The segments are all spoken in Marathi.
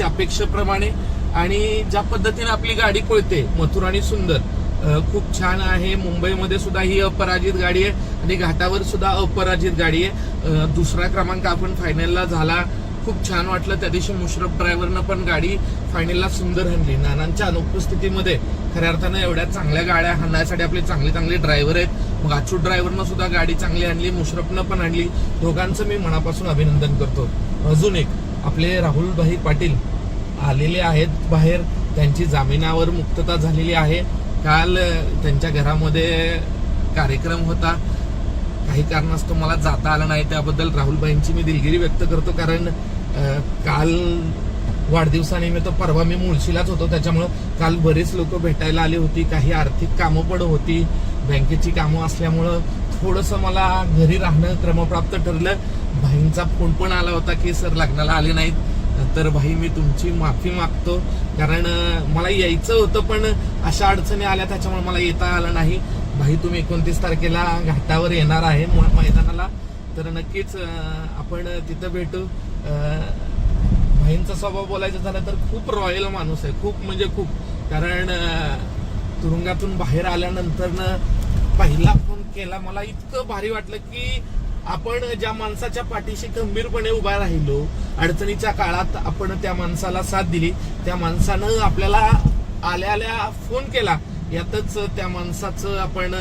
त्यांच्या अपेक्षेप्रमाणे. आणि ज्या पद्धतीने आपली गाडी पळते मथुर आणि सुंदर खूप छान आहे. मुंबईमध्ये सुद्धा ही अपराजित गाडी आहे आणि घाटावर सुद्धा अपराजित गाडी आहे. दुसरा क्रमांक आपण फायनलला झाला. खूप छान वाटलं त्या दिवशी मुशरफ ड्रायव्हरनं पण गाडी फायनलला सुंदर हाणली नानांच्या अनुपस्थितीमध्ये खऱ्या अर्थानं एवढ्या चांगल्या गाड्या हाणण्यासाठी आपले चांगले चांगले ड्रायव्हर आहेत. मग अच्युत ड्रायव्हरनं सुद्धा गाडी चांगली आणली मुशरफनं पण आणली. दोघांचं मी मनापासून अभिनंदन करतो. अजून एक आपले राहुलभाई पाटील आलेले आहेत बाहेर. त्यांची जामिनावर मुक्तता झालेली आहे. काल त्यांच्या घरामध्ये कार्यक्रम होता. काही कारणास्तव मला जाता आलं नाही. त्याबद्दल राहुलबाईंची मी दिलगिरी व्यक्त करतो कारण काल वाढदिवसानिमित्त परवा मी मुळशीलाच होतो. त्याच्यामुळं काल बरेच लोक भेटायला आली होती. काही आर्थिक कामं पण होती. बँकेची कामं असल्यामुळं थोडंसं मला घरी राहणं क्रमप्राप्त ठरलं. भाईंचा फोन पण आला होता की सर लग्नाला आले नाहीत. तर भाई मी तुमची माफी मागतो. कारण मला यायचं होतं पण अशा अडचणी आल्या त्याच्यामुळे मला येता आलं नाही. भाई तुम्ही एकोणतीस तारखेला घाटावर येणार आहे मैदानाला. तर नक्कीच आपण तिथं भेटू. भाईंचा स्वभाव बोलायचं झालं तर खूप रॉयल माणूस आहे. खूप म्हणजे खूप. कारण तुरुंगातून बाहेर आल्यानंतर पहिला फोन केला मला इतकं भारी वाटलं की आपण ज्या माणसाच्या पाठीशी गंभीरपणे उभा राहिलो अडचणीच्या काळात आपण त्या माणसाला साथ दिली त्या माणसानं आपल्याला आल्या आल्या फोन केला यातच त्या माणसाचं आपण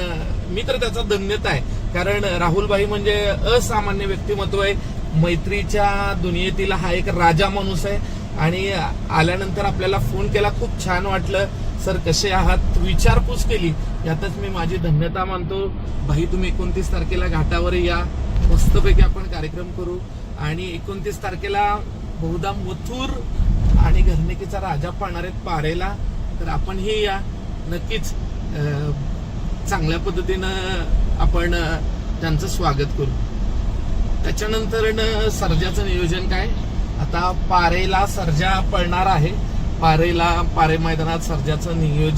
मी तर त्याचा धन्यता आहे. कारण राहुलबाई म्हणजे असामान्य व्यक्तिमत्व आहे. मैत्रीच्या दुनियेतील हा एक राजा माणूस आहे. आणि आल्यानंतर आपल्याला फोन केला खूप छान वाटलं. सर कसे आहात? विचारपूस केली. यातच मी माझी धन्यता मानतो. भाई तुम्ही एकोणतीस तारखेला घाटावर या. मस्तपैकी आपण कार्यक्रम करू. आणि एकोणतीस तारखेला बहुधा मथुर आणि घरनिकीचा राजा पाळणार आहेत पारेला. तर आपणही या. नक्कीच चांगल्या पद्धतीनं आपण त्यांचं स्वागत करू. त्याच्यानंतर न सर्जाचं नियोजन काय? आता पारेला सर्जा पळणार आहे. पारेला पारे मैदानात सर्जाचं नियोजन